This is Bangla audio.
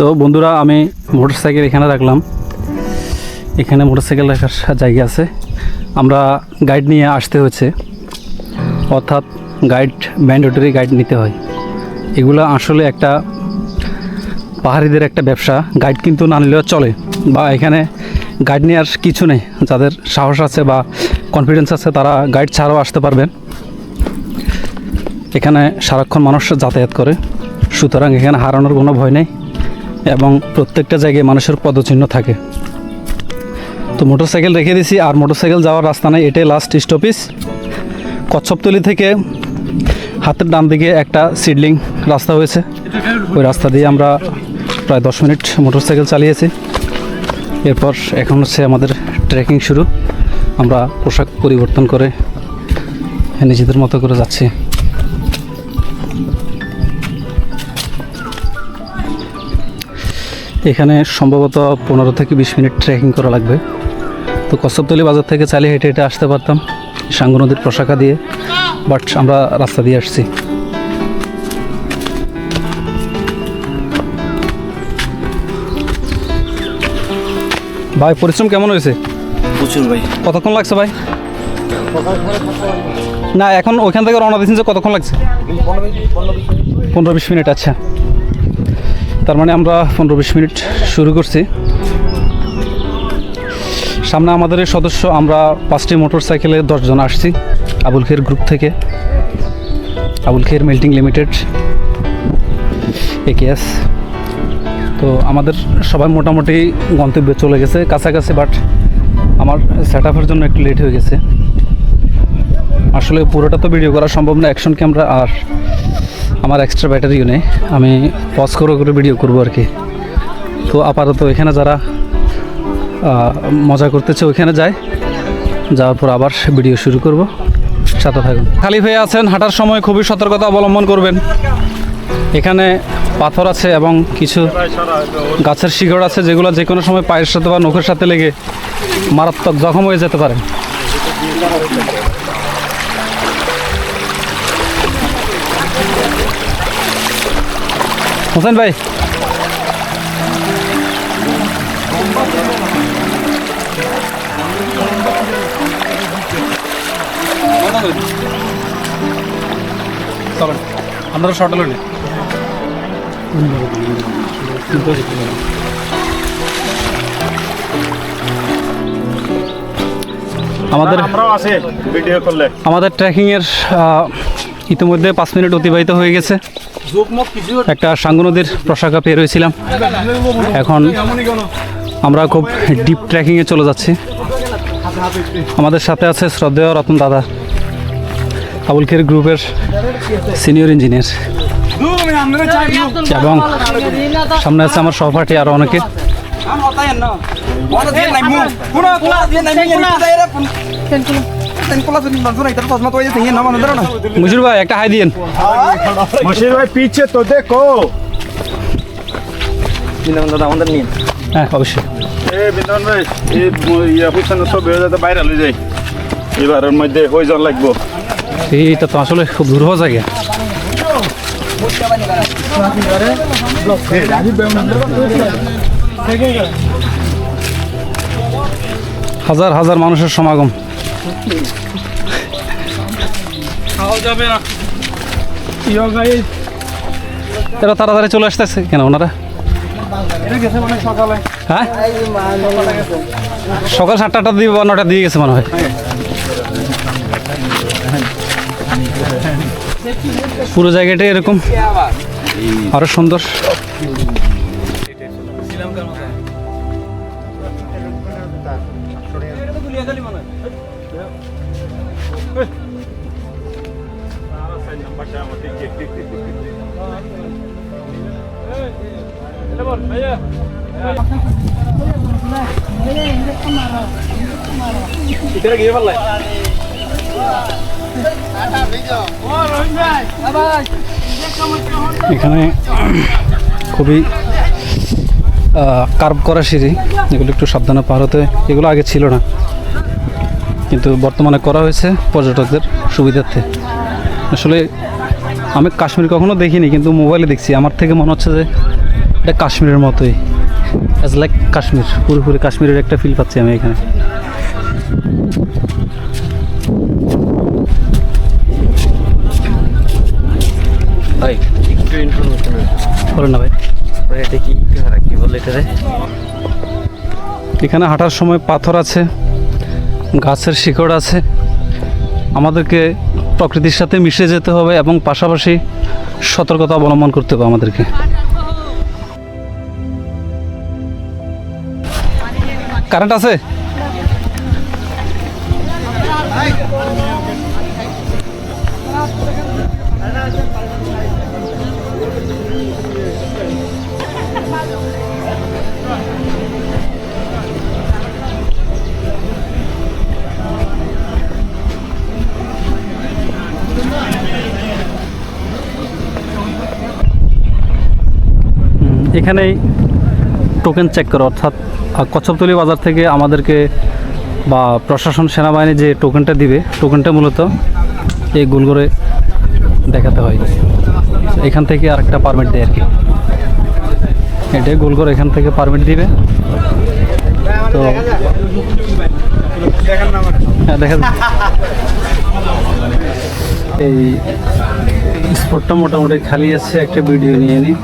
তো বন্ধুরা, আমি মোটরসাইকেল এখানে রাখলাম। এখানে মোটরসাইকেল রাখার জায়গা আছে। আমরা গাইড নিয়ে আসতে হয়েছে। অর্থাৎ গাইড, ম্যান্ডেটরি গাইড নিতে হয়। এগুলো আসলে একটা পাহাড়িদের একটা ব্যবসা। গাইড কিন্তু না নিলেও চলে। বা এখানে গাইড নেওয়ার কিছু নেই। যাদের সাহস আছে বা কনফিডেন্স আছে, তারা গাইড ছাড়াও আসতে পারবেন। এখানে সারাক্ষণ মানুষ যাতায়াত করে। সুতরাং এখানে হারানোর কোনো ভয় নেই। এবং প্রত্যেকটা জায়গায় মানুষের পদচিহ্ন থাকে। তো মোটরসাইকেল রেখে দিছি, আর মোটরসাইকেল যাওয়ার রাস্তা নেই, এটাই লাস্ট স্টপিস কচ্ছপতলি থেকে হাতের ডান দিকে একটা সিডলিং রাস্তা হয়েছে। ওই রাস্তা দিয়ে আমরা প্রায় দশ মিনিট মোটরসাইকেল চালিয়েছি। এরপর এখন হচ্ছে আমাদের ট্রেকিং শুরু। আমরা পোশাক পরিবর্তন করে নিজেদের মতো করে যাচ্ছি। এখানে সম্ভবত পনেরো থেকে বিশ মিনিট ট্রেকিং করা লাগবে। তো কচ্ছপতলি বাজার থেকে চালিয়ে হেঁটে হেঁটে আসতে পারতাম সাঙ্গু নদীর প্রশাখা দিয়ে বাট আমরা রাস্তা দিয়ে আসছি। ভাই পরিশ্রম কেমন হয়েছে? প্রচুর ভাই। কতক্ষণ লাগছে ভাই? না এখন ওইখান থেকে রওনা দিয়েছেন যে কতক্ষণ লাগছে? পনেরো বিশ মিনিট আচ্ছা। তার মানে আমরা পনেরো বিশ মিনিট শুরু করছি। সামনে আমাদের সদস্য, আমরা পাঁচটি মোটর সাইকেলে দশজন আসছি, আবুল খের গ্রুপ থেকে। Abul Khair melting limited AKS তো আমাদের সবাই মোটামুটি গন্তব্যে চলে গেছে, কাছাকাছি বাট আমার সেট আপের জন্য একটু লেট হয়ে গেছে। আসলে পুরোটা তো ভিডিও করা সম্ভব না অ্যাকশন ক্যামেরা আর আমার এক্সট্রা ব্যাটারিও নেই। আমি পজ করে করে ভিডিও করব আর কি। তো আপাতত এখানে যারা মজা করতেছে ওইখানে যায়। যাওয়ার পর আবার ভিডিও শুরু করব। সাথে থাকুন। খালি হয়ে আছেন, হাঁটার সময় খুবই সতর্কতা অবলম্বন করবেন। এখানে পাথর আছে এবং কিছু গাছের শিকড় আছে যেগুলো যে কোনো সময় পায়ের সাথে বা নখের সাথে লেগে মারাত্মক জখম হয়ে যেতে পারে। হোসেন ভাই। চলেন আপনারা শর্ট হলো আমাদের আমরাও আছে ভিডিও করলে। আমাদের ট্রেকিংয়ের আহ, ইতিমধ্যে পাঁচ মিনিট অতিবাহিত হয়ে গেছে। একটা সাঙ্গু নদীর প্রশাখা পেয়ে রয়েছিলাম। এখন আমরা খুব ডিপ ট্রেকিংয়ে চলে যাচ্ছি। আমাদের সাথে আছে শ্রদ্ধেয় রতন দাদা, আবুল খের গ্রুপের সিনিয়র ইঞ্জিনিয়ার এবং সামনে আছে আমার সহপাঠী আরও অনেকে। মুজির ভাই একটা হাই মশির ভাই পিছে তো দেখো আমাদের নিন হ্যাঁ অবশ্যই এ বিন্দন ভাই ইয়া হুসেন সব হয়ে যাতে বাইরে লই যাই এবারের মধ্যে হয়ে যাওয়ার লাগবো এইটা তো আসলে খুব জায়গা হাজার হাজার মানুষের সমাগম এরা তাড়াতাড়ি চলে আসতেছে। কেন ওনারা? হ্যাঁ? সকাল সাতটা আটটা দিয়ে বা নটা দিয়ে গেছে মনে হয়। পুরো জায়গাটা এরকম। আরও সুন্দর। এখানে খুবই কার্ভ করা সিঁড়ি এগুলো একটু সাবধানে পার হতে এগুলো আগে ছিল না। কিন্তু বর্তমানে করা হয়েছে পর্যটকদের সুবিধার্থে। আসলে আমি কাশ্মীর কখনো দেখিনি কিন্তু মোবাইলে দেখছি। আমার থেকে মনে হচ্ছে যে এটা কাশ্মীরের মতোই। অ্যাজ লাইক কাশ্মীর পুরোপুরি কাশ্মীরের একটা ফিল পাচ্ছি আমি এখানে। ভাই একটু ইনফরমেশন বলেন না ভাই। এটা কি বলে এখানে হাঁটার সময় পাথর আছে। গাছের শিকড় আছে। আমাদেরকে প্রকৃতির সাথে মিশে যেতে হবে এবং পাশাপাশি সতর্কতা অবলম্বন করতে হবে আমাদেরকে। কারেন্ট আছে? হুম, এখানেই টোকেন চেক করে, অর্থাৎ কচ্ছপতলি বাজার থেকে আমাদেরকে বা প্রশাসন সেনাবাহিনী যে টোকেনটা দিবে টোকেনটা মূলত এই গোল করে দেখাতে হয়। এখান থেকে আরেকটা পারমিট দেয় আর কি। এটাই গোল করে এখান থেকে পারমিট দিবে। তো হ্যাঁ দেখা। এই স্পটটা মোটামুটি খালি আছে, একটা ভিডিও নিয়ে নিই